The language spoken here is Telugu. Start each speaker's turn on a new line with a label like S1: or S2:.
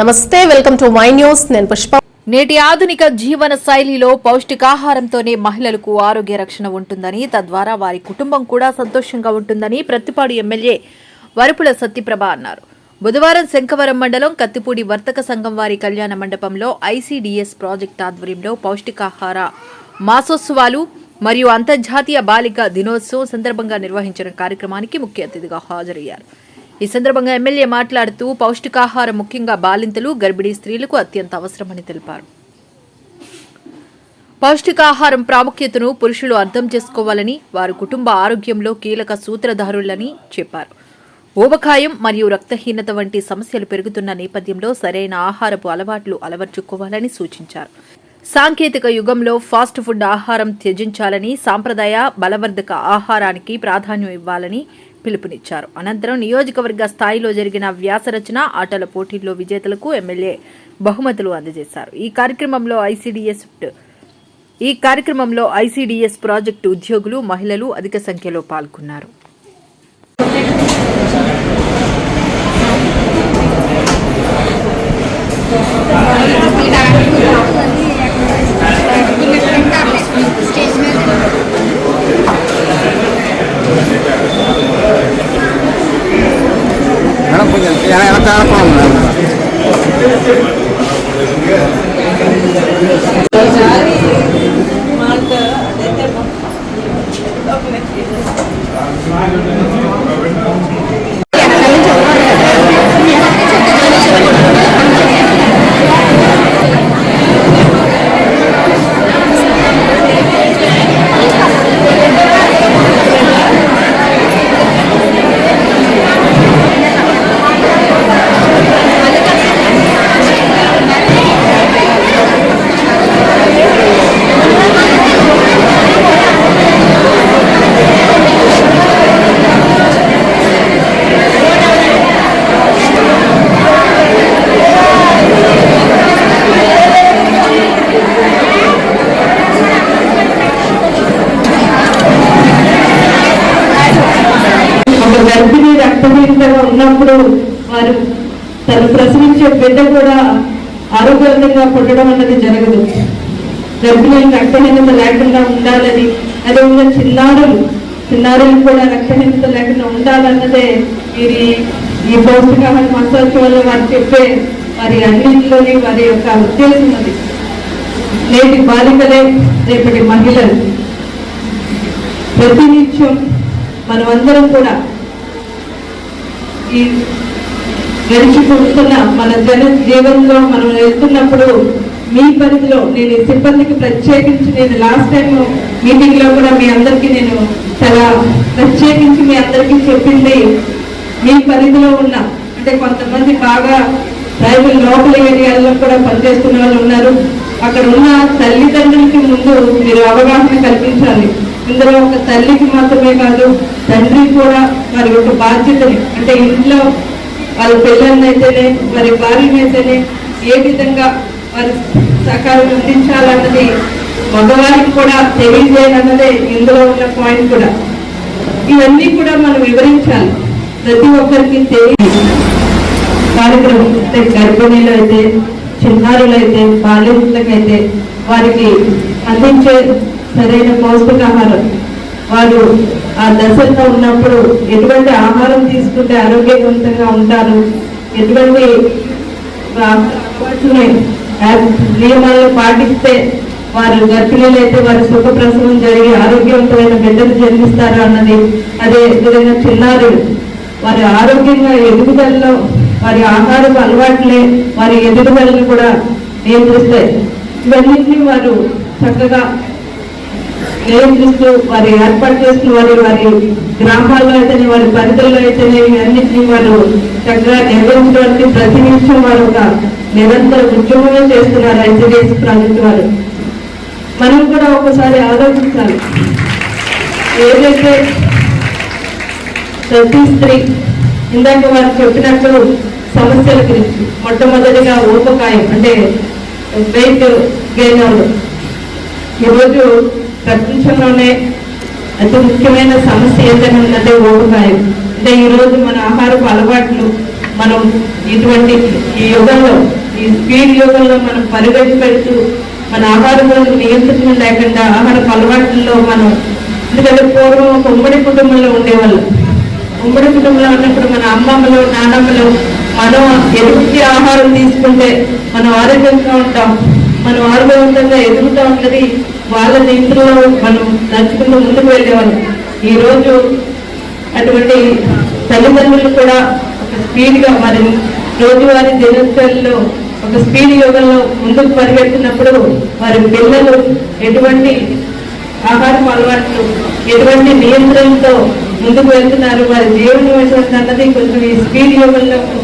S1: నమస్తే వెల్కమ్ టు మై న్యూస్. నేను పుష్ప.
S2: నేటి ఆధునిక జీవన శైలిలో పౌష్టికాహారంతోనే మహిళలకు ఆరోగ్య రక్షణ ఉంటుందని తద్వారా వారి కుటుంబం కూడా సంతోషంగా ఉంటుందని ప్రతిపాడు ఎమ్మెల్యే వరుపుల సత్యప్రభ అన్నారు. బుధవారం శంఖవరం మండలం కత్తిపూడి వర్తక సంఘం వారి కళ్యాణ మండపంలో ఐసీడీఎస్ ప్రాజెక్ట్ ఆధ్వర్యంలో పౌష్టికాహార మాసోత్సవాలు మరియు అంతర్జాతీయ బాలిక దినోత్సవం సందర్భంగా నిర్వహించిన కార్యక్రమానికి ముఖ్య అతిథిగా హాజరయ్యారు. ఈ సందర్భంగా ఎమ్మెల్యే మాట్లాడుతూ పౌష్టికాహారం ముఖ్యంగా బాలింతలు గర్భిణీ స్త్రీలకు అత్యంత అవసరమని తెలిపారు. పౌష్టికాహారం ప్రాముఖ్యతను పురుషులు అర్థం చేసుకోవాలని వారు కుటుంబ ఆరోగ్యంలో కీలక సూత్రధారులని చెప్పారు. ఊబకాయం మరియు రక్తహీనత వంటి సమస్యలు పెరుగుతున్న నేపథ్యంలో సరైన ఆహారపు అలవాట్లు అలవర్చుకోవాలని సూచించారు. సాంకేతిక యుగంలో ఫాస్ట్ ఫుడ్ ఆహారం త్యజించాలని సాంప్రదాయ బలవర్ధక ఆహారానికి ప్రాధాన్యం ఇవ్వాలని పిలుపునిచ్చారు. అనంతరం నియోజకవర్గ స్థాయిలో జరిగిన వ్యాసరచన ఆటల పోటీల్లో విజేతలకు ఎమ్మెల్యే బహుమతులు అందజేశారు. ఈ కార్యక్రమంలో ఐసీడీఎస్ ఈ కార్యక్రమంలో ఐసీడీఎస్ ప్రాజెక్టు ఉద్యోగులు మహిళలు అధిక సంఖ్యలో పాల్గొన్నారు.
S3: మేడం కొంచెం
S4: గర్భిణి రక్తహీనతగా ఉన్నప్పుడు వారు తను ప్రసవించే బిడ్డ కూడా ఆరోగ్యవంతంగా పుట్టడం అన్నది జరగదు. గర్భిణి రక్తహీనత లేకుండా ఉండాలని అదేవిధంగా చిన్నారులు చిన్నారులు కూడా రక్తహీనత లేకుండా ఉండాలన్నదే వీరి ఈ పౌష్టికాహార మహోత్సవంలో వారు చెప్పే వారి అన్నింటిలోని వారి యొక్క ఉద్దేశం అది. నేటి బాలికలే రేపటి మహిళలు. ప్రతినిత్యం మనమందరం కూడా ఈ గడిచిపోతున్న మన జన జీవనంలో మనం వెళ్తున్నప్పుడు మీ పరిధిలో నేను సిబ్బందికి ప్రత్యేకించి నేను లాస్ట్ టైం మీటింగ్లో కూడా మీ అందరికీ నేను చాలా ప్రత్యేకించి మీ అందరికీ చెప్పింది. మీ పరిధిలో ఉన్న అంటే కొంతమంది బాగా ట్రైబల్ లోకల్ ఏరియాల్లో కూడా పనిచేస్తున్న వాళ్ళు ఉన్నారు. అక్కడ ఉన్న తల్లిదండ్రులకి ముందు మీరు అవగాహన కల్పించాలి. ఇందులో ఒక తల్లికి మాత్రమే కాదు తండ్రి కూడా మరి ఒక బాధ్యతని అంటే ఇంట్లో వాళ్ళ పిల్లల్ని అయితేనే మరి భార్యని అయితేనే ఏ విధంగా వారి సహకారం అందించాలన్నది మగవారికి కూడా తెలియజేయాలన్నదే ఇందులో ఉన్న పాయింట్ కూడా. ఇవన్నీ కూడా మనం వివరించాలి. ప్రతి ఒక్కరికి తెలియదు. కార్యక్రమం అంటే గర్భిణీలు అయితే చిన్నారులు అయితే బాలింతలకైతే వారికి అందించే సరైన పౌష్టికాహారం వారు ఆ దశలో ఉన్నప్పుడు ఎటువంటి ఆహారం తీసుకుంటే ఆరోగ్యవంతంగా ఉంటారు? ఎటువంటి నియమాలను పాటిస్తే వారు గర్భిణీలు అయితే వారి సుఖప్రసవం జరిగి ఆరోగ్యవంతమైన బిడ్డలు జన్మిస్తారు అన్నది అదే విధంగా చిన్నారు వారి ఆరోగ్యంగా ఎదుగుదలలో వారి ఆహారపు అలవాట్లే వారి ఎదుగుదలను కూడా నియంత్రిస్తాయి. ఇవన్నింటినీ వారు చక్కగా నియంత్రిస్తూ వారి ఏర్పాటు చేస్తున్న వారి వారి గ్రామాల్లో అయితేనే వారి పరిధుల్లో అయితేనే అన్నింటినీ వారు చక్కగా నిర్వహించడానికి ప్రతి నిమిషం వారు ఒక నిరంతర ఉద్యమంగా చేస్తున్నారు ఐసీడీఎస్ ప్రాజెక్ట్ వారు. మనం కూడా ఒకసారి ఆలోచించాలి. ఏదైతే ప్రతి స్త్రీ ఇందాక వారు చెప్పినట్టు సమస్యల గురించి మొట్టమొదటిగా ఊపకాయం అంటే వెయిట్ గెయిన్ అవ్వడం. ఈరోజు ప్రపంచంలోనే అతి ముఖ్యమైన సమస్య ఏదైనా ఉందంటే ఊబకాయం అంటే ఈరోజు మన ఆహారపు అలవాట్లు మనం ఇటువంటి ఈ యుగంలో ఈ స్పీడ్ యుగంలో మనం పరిగెత్తి పెడుతూ మన ఆహారంలో నియంత్రణ లేకుండా ఆహారపు అలవాట్లలో మనం ఎందుకంటే పూర్వం ఒక ఉమ్మడి కుటుంబంలో ఉండేవాళ్ళం. ఉమ్మడి కుటుంబంలో ఉన్నప్పుడు మన అమ్మమ్మలు నానమ్మలు మనం ఎదుగుకి ఆహారం తీసుకుంటే మనం ఆరోగ్యంగా ఉంటాం? మనం ఆరోగ్యవంతంగా ఎదుగుతూ ఉన్నది వాళ్ళ దీంట్లో మనం నడుచుకుంటూ ముందుకు వెళ్ళేవాళ్ళం. ఈరోజు అటువంటి తల్లిదండ్రులు కూడా ఒక స్పీడ్గా మరి రోజువారీ దినచర్యలో ఒక స్పీడ్ యోగంలో ముందుకు పరిగెడుతున్నప్పుడు వారి పిల్లలు ఎటువంటి ఆహారం అలవాట్లు ఎటువంటి నియంత్రణతో ముందుకు వెళ్తున్నారు వారి జీవన విషయం అన్నది కొంచెం ఈ స్పీడ్ యోగంలో